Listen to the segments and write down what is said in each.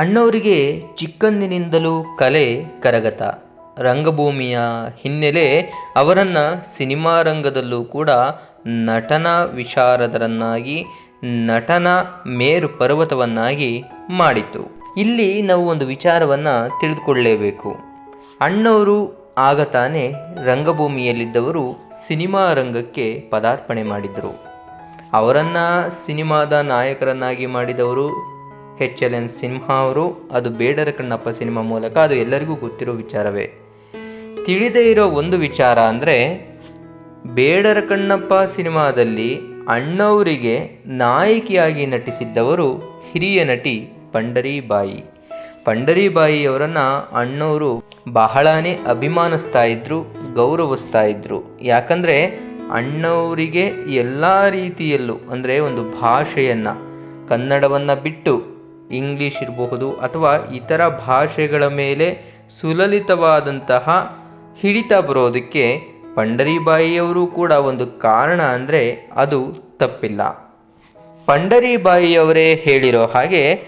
ಅಣ್ಣವರಿಗೆ ಚಿಕ್ಕಂದಿನಿಂದಲೂ ಕಲೆ ಕರಗತ. ರಂಗಭೂಮಿಯ ಹಿನ್ನೆಲೆ ಅವರನ್ನು ಸಿನಿಮಾ ರಂಗದಲ್ಲೂ ಕೂಡ ನಟನ ವಿಶಾರದರನ್ನಾಗಿ, ನಟನ ಮೇರು ಪರ್ವತವನ್ನಾಗಿ ಮಾಡಿತು ಇಲ್ಲಿ ನಾವು ಒಂದು ವಿಚಾರವನ್ನು ತಿಳಿದುಕೊಳ್ಳಲೇಬೇಕು ಅಣ್ಣವರು ಆಗ ತಾನೇ ರಂಗಭೂಮಿಯಲ್ಲಿದ್ದವರು ಸಿನಿಮಾ ರಂಗಕ್ಕೆ ಪದಾರ್ಪಣೆ ಮಾಡಿದರು. ಅವರನ್ನು ಸಿನಿಮಾದ ನಾಯಕರನ್ನಾಗಿ ಮಾಡಿದವರು ಎಚ್ ಎಲ್ ಎನ್ ಸಿನ್ಹಾ ಅವರು, ಅದು ಬೇಡರ ಕಣ್ಣಪ್ಪ ಸಿನಿಮಾ ಮೂಲಕ, ಅದು ಎಲ್ಲರಿಗೂ ಗೊತ್ತಿರೋ ವಿಚಾರವೇ. ತಿಳಿದೇ ಇರೋ ಒಂದು ವಿಚಾರ ಅಂದರೆ, ಬೇಡರ ಕಣ್ಣಪ್ಪ ಸಿನಿಮಾದಲ್ಲಿ ಅಣ್ಣವರಿಗೆ ನಾಯಕಿಯಾಗಿ ನಟಿಸಿದ್ದವರು ಹಿರಿಯ ನಟಿ ಪಂಡರಿಬಾಯಿ. ಅವರನ್ನು ಅಣ್ಣವರು ಬಹಳನೇ ಅಭಿಮಾನಿಸ್ತಾ ಇದ್ದರು ಗೌರವಿಸ್ತಾ ಇದ್ದರು ಯಾಕಂದರೆ, ಅಣ್ಣವರಿಗೆ ಎಲ್ಲ ರೀತಿಯಲ್ಲೂ, ಅಂದರೆ ಒಂದು ಭಾಷೆಯನ್ನು, ಕನ್ನಡವನ್ನು ಬಿಟ್ಟು ಇಂಗ್ಲೀಷ್ ಇರಬಹುದು ಅಥವಾ ಇತರ ಭಾಷೆಗಳ ಮೇಲೆ ಸುಲಲಿತವಾದಂತಹ ಹಿಡಿತ ಬರೋದಕ್ಕೆ ಪಂಡರಿಬಾಯಿಯವರು ಕೂಡ ಒಂದು ಕಾರಣ ಅಂದರೆ ಅದು ತಪ್ಪಿಲ್ಲ. ಪಂಡರಿಬಾಯಿಯವರೇ ಹೇಳಿರೋ ಹಾಗೆ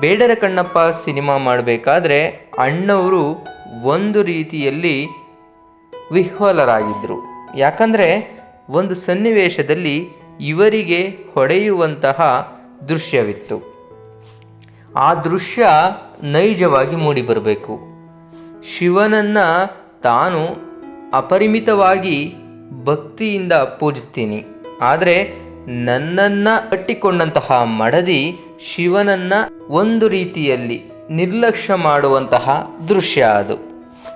ಬೇಡರ ಕಣ್ಣಪ್ಪ ಸಿನಿಮಾ ಮಾಡಬೇಕಾದ್ರೆ ಅಣ್ಣವರು ಒಂದು ರೀತಿಯಲ್ಲಿ ವಿಹ್ವಲರಾಗಿದ್ದರು ಯಾಕಂದರೆ ಒಂದು ಸನ್ನಿವೇಶದಲ್ಲಿ ಇವರಿಗೆ ಹೊಡೆಯುವಂತಹ ದೃಶ್ಯವಿತ್ತು. ಆ ದೃಶ್ಯ ನೈಜವಾಗಿ ಮೂಡಿಬರಬೇಕು ಶಿವನನ್ನು ತಾನು ಅಪರಿಮಿತವಾಗಿ ಭಕ್ತಿಯಿಂದ ಪೂಜಿಸ್ತೀನಿ. ಆದರೆ ನನ್ನನ್ನು ಕಟ್ಟಿಕೊಂಡಂತಹ ಮಡದಿ ಶಿವನನ್ನು ಒಂದು ರೀತಿಯಲ್ಲಿ ನಿರ್ಲಕ್ಷ್ಯ ಮಾಡುವಂತಹ ದೃಶ್ಯ ಅದು.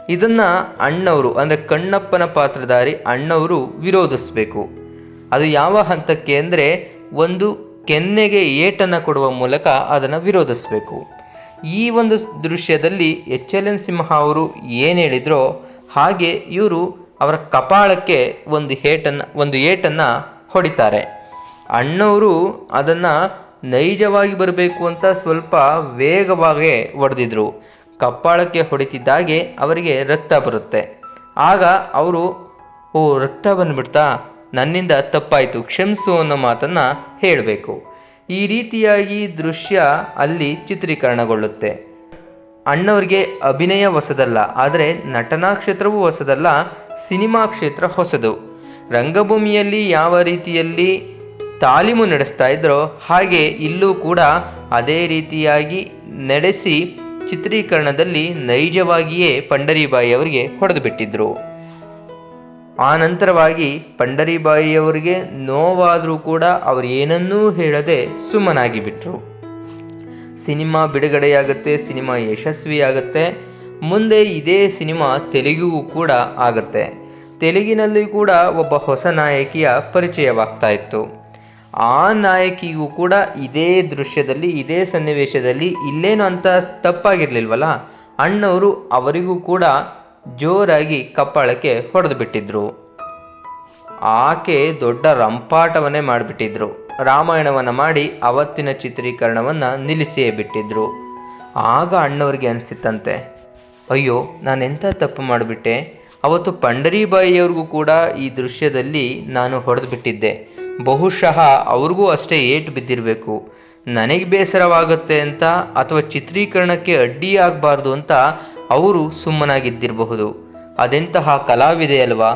ಇದನ್ನು ಅಣ್ಣವರು, ಅಂದರೆ ಕಣ್ಣಪ್ಪನ ಪಾತ್ರಧಾರಿ ಅಣ್ಣವರು ವಿರೋಧಿಸಬೇಕು. ಅದು ಯಾವ ಹಂತಕ್ಕೆ ಅಂದರೆ ಒಂದು ಕೆನ್ನೆಗೆ ಏಟನ್ನು ಕೊಡುವ ಮೂಲಕ ಅದನ್ನು ವಿರೋಧಿಸಬೇಕು. ಈ ಒಂದು ದೃಶ್ಯದಲ್ಲಿ ಎಚ್ ಎಲ್ ಎನ್ ಸಿಂಹ ಅವರು ಏನು ಹೇಳಿದ್ರೋ ಹಾಗೆ ಇವರು ಅವರ ಕಪಾಳಕ್ಕೆ ಒಂದು ಏಟನ್ನು ಒಂದು ಏಟನ್ನು ಹೊಡಿತಾರೆ. ಅಣ್ಣವರು ಅದನ್ನು ನೈಜವಾಗಿ ಬರಬೇಕು ಅಂತ ಸ್ವಲ್ಪ ವೇಗವಾಗಿ ಹೊಡೆದಿದ್ರು. ಕಪ್ಪಾಳಕ್ಕೆ ಹೊಡಿತಿದ್ದಾಗೆ ಅವರಿಗೆ ರಕ್ತ ಬರುತ್ತೆ. ಆಗ ಅವರು, ಓ, ರಕ್ತ ಬಂದ್ಬಿಡ್ತಾ ನನ್ನಿಂದ ತಪ್ಪಾಯಿತು, ಕ್ಷಮಿಸು ಅನ್ನೋ ಮಾತನ್ನು ಹೇಳಬೇಕು. ಈ ರೀತಿಯಾಗಿ ದೃಶ್ಯ ಅಲ್ಲಿ ಚಿತ್ರೀಕರಣಗೊಳ್ಳುತ್ತೆ. ಅಣ್ಣವ್ರಿಗೆ ಅಭಿನಯ ಹೊಸದಲ್ಲ, ಆದರೆ ನಟನಾ ಕ್ಷೇತ್ರವೂ ಹೊಸದಲ್ಲ, ಸಿನಿಮಾ ಕ್ಷೇತ್ರ ಹೊಸದು. ರಂಗಭೂಮಿಯಲ್ಲಿ ಯಾವ ರೀತಿಯಲ್ಲಿ ತಾಲೀಮು ನಡೆಸ್ತಾ ಇದ್ರೋ ಹಾಗೆ ಇಲ್ಲೂ ಕೂಡ ಅದೇ ರೀತಿಯಾಗಿ ನಡೆಸಿ ಚಿತ್ರೀಕರಣದಲ್ಲಿ ನೈಜವಾಗಿಯೇ ಪಂಡರಿಬಾಯಿ ಅವರಿಗೆ ಹೊಡೆದು ಬಿಟ್ಟಿದ್ರು ಆ ನಂತರವಾಗಿ ಪಂಡರಿಬಾಯಿಯವರಿಗೆ ನೋವಾದರೂ ಕೂಡ ಅವರು ಏನನ್ನೂ ಹೇಳದೆ ಸುಮ್ಮನಾಗಿ ಬಿಟ್ಟರು ಸಿನಿಮಾ ಬಿಡುಗಡೆಯಾಗುತ್ತೆ, ಸಿನಿಮಾ ಯಶಸ್ವಿಯಾಗುತ್ತೆ. ಮುಂದೆ ಇದೇ ಸಿನಿಮಾ ತೆಲುಗಿಗೂ ಕೂಡ ಆಗುತ್ತೆ. ತೆಲುಗಿನಲ್ಲಿ ಕೂಡ ಒಬ್ಬ ಹೊಸ ನಾಯಕಿಯ ಪರಿಚಯವಾಗ್ತಾ ಇತ್ತು. ಆ ನಾಯಕಿಗೂ ಕೂಡ ಇದೇ ದೃಶ್ಯದಲ್ಲಿ, ಇದೇ ಸನ್ನಿವೇಶದಲ್ಲಿ ಇಲ್ಲೇನು ಅಂತ ತಪ್ಪಾಗಿರಲಿಲ್ವಲ್ಲ? ಅಣ್ಣವರು ಅವರಿಗೂ ಕೂಡ ಜೋರಾಗಿ ಕಪ್ಪಾಳಕ್ಕೆ ಹೊಡೆದು ಬಿಟ್ಟಿದ್ರು. ಆಕೆ ದೊಡ್ಡ ರಂಪಾಟವನ್ನೇ ಮಾಡಿಬಿಟ್ಟಿದ್ರು. ರಾಮಾಯಣವನ್ನು ಮಾಡಿ ಅವತ್ತಿನ ಚಿತ್ರೀಕರಣವನ್ನು ನಿಲ್ಲಿಸಿಯೇ ಬಿಟ್ಟಿದ್ರು. ಆಗ ಅಣ್ಣವರಿಗೆ ಅನಿಸಿತ್ತಂತೆ, ಅಯ್ಯೋ ನಾನೆಂಥ ತಪ್ಪು ಮಾಡಿಬಿಟ್ಟೆ? ಅವತ್ತು ಪಂಡರಿಬಾಯಿಯವ್ರಿಗೂ ಕೂಡ ಈ ದೃಶ್ಯದಲ್ಲಿ ನಾನು ಹೊಡೆದು ಬಿಟ್ಟಿದ್ದೆ. ಬಹುಶಃ ಅವ್ರಿಗೂ ಅಷ್ಟೇ ಏಟು ಬಿದ್ದಿರಬೇಕು. ನನಗೆ ಬೇಸರವಾಗುತ್ತೆ ಅಂತ ಅಥವಾ ಚಿತ್ರೀಕರಣಕ್ಕೆ ಅಡ್ಡಿಯಾಗಬಾರ್ದು ಅಂತ ಅವರು ಸುಮ್ಮನಾಗಿದ್ದಿರಬಹುದು. ಅದೆಂತಹ ಕಲಾವಿದೆ ಅಲ್ವಾ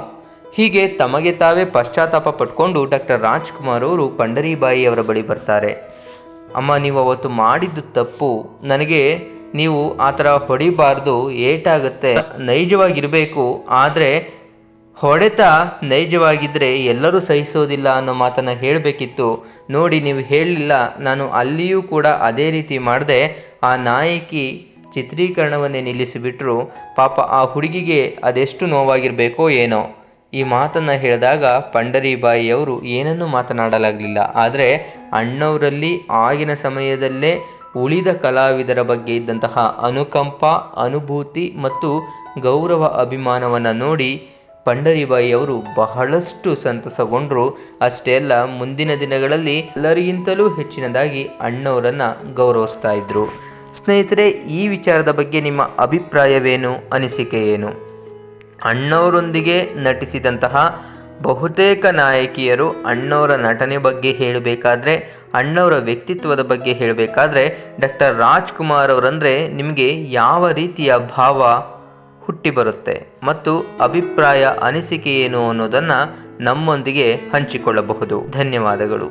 ಹೀಗೆ ತಮಗೆ ತಾವೇ ಪಶ್ಚಾತ್ತಾಪ ಪಟ್ಕೊಂಡು ಡಾಕ್ಟರ್ ರಾಜ್ಕುಮಾರ್ ಅವರು ಪಂಡರಿಬಾಯಿ ಅವರ ಬಳಿ ಬರ್ತಾರೆ. ಅಮ್ಮ, ನೀವು ಅವತ್ತು ಮಾಡಿದ್ದು ತಪ್ಪು. ನನಗೆ ನೀವು ಆ ಥರ ಹೊಡಿಬಾರ್ದು. ಏಟಾಗುತ್ತೆ. ನೈಜವಾಗಿರಬೇಕು. ಆದರೆ ಹೊಡೆತ ನೈಜವಾಗಿದ್ದರೆ ಎಲ್ಲರೂ ಸಹಿಸೋದಿಲ್ಲ ಅನ್ನೋ ಮಾತನ್ನು ಹೇಳಬೇಕಿತ್ತು. ನೋಡಿ, ನೀವು ಹೇಳಲಿಲ್ಲ, ನಾನು ಅಲ್ಲಿಯೂ ಕೂಡ ಅದೇ ರೀತಿ ಮಾಡಿದೆ. ಆ ನಾಯಕಿ ಚಿತ್ರೀಕರಣವನ್ನೇ ನಿಲ್ಲಿಸಿಬಿಟ್ರು. ಪಾಪ ಆ ಹುಡುಗಿಗೆ ಅದೆಷ್ಟು ನೋವಾಗಿರಬೇಕೋ ಏನೋ. ಈ ಮಾತನ್ನು ಹೇಳಿದಾಗ ಪಂಡರಿಬಾಯಿಯವರು ಏನನ್ನೂ ಮಾತನಾಡಲಾಗಲಿಲ್ಲ. ಆದರೆ ಅಣ್ಣವರಲ್ಲಿ ಆಗಿನ ಸಮಯದಲ್ಲೇ ಉಳಿದ ಕಲಾವಿದರ ಬಗ್ಗೆ ಇದ್ದಂತಹ ಅನುಕಂಪ, ಅನುಭೂತಿ ಮತ್ತು ಗೌರವ ಅಭಿಮಾನವನ್ನು ನೋಡಿ ಪಂಡರಿಬಾಯಿಯವರು ಬಹಳಷ್ಟು ಸಂತಸಗೊಂಡರು. ಅಷ್ಟೇ ಅಲ್ಲ, ಮುಂದಿನ ದಿನಗಳಲ್ಲಿ ಎಲ್ಲರಿಗಿಂತಲೂ ಹೆಚ್ಚಿನದಾಗಿ ಅಣ್ಣವರನ್ನು ಗೌರವಿಸ್ತಾ ಇದ್ದರು ಸ್ನೇಹಿತರೆ, ಈ ವಿಚಾರದ ಬಗ್ಗೆ ನಿಮ್ಮ ಅಭಿಪ್ರಾಯವೇನು, ಅನಿಸಿಕೆ ಏನು? ಅಣ್ಣವರೊಂದಿಗೆ ನಟಿಸಿದಂತಹ ಬಹುತೇಕ ನಾಯಕಿಯರು ಅಣ್ಣವರ ನಟನೆ ಬಗ್ಗೆ ಹೇಳಬೇಕಾದ್ರೆ, ಅಣ್ಣವರ ವ್ಯಕ್ತಿತ್ವದ ಬಗ್ಗೆ ಹೇಳಬೇಕಾದ್ರೆ, ಡಾಕ್ಟರ್ ರಾಜ್ಕುಮಾರ್ ಅವರಂದರೆ ನಿಮಗೆ ಯಾವ ರೀತಿಯ ಭಾವ? ಹುಟ್ಟಿ ಬರುತ್ತೆ ಮತ್ತು ಅಭಿಪ್ರಾಯ ಅನಿಸಿಕೆ ಏನು ಅನ್ನೋದನ್ನು ನಮ್ಮೊಂದಿಗೆ ಹಂಚಿಕೊಳ್ಳಬಹುದು. ಧನ್ಯವಾದಗಳು.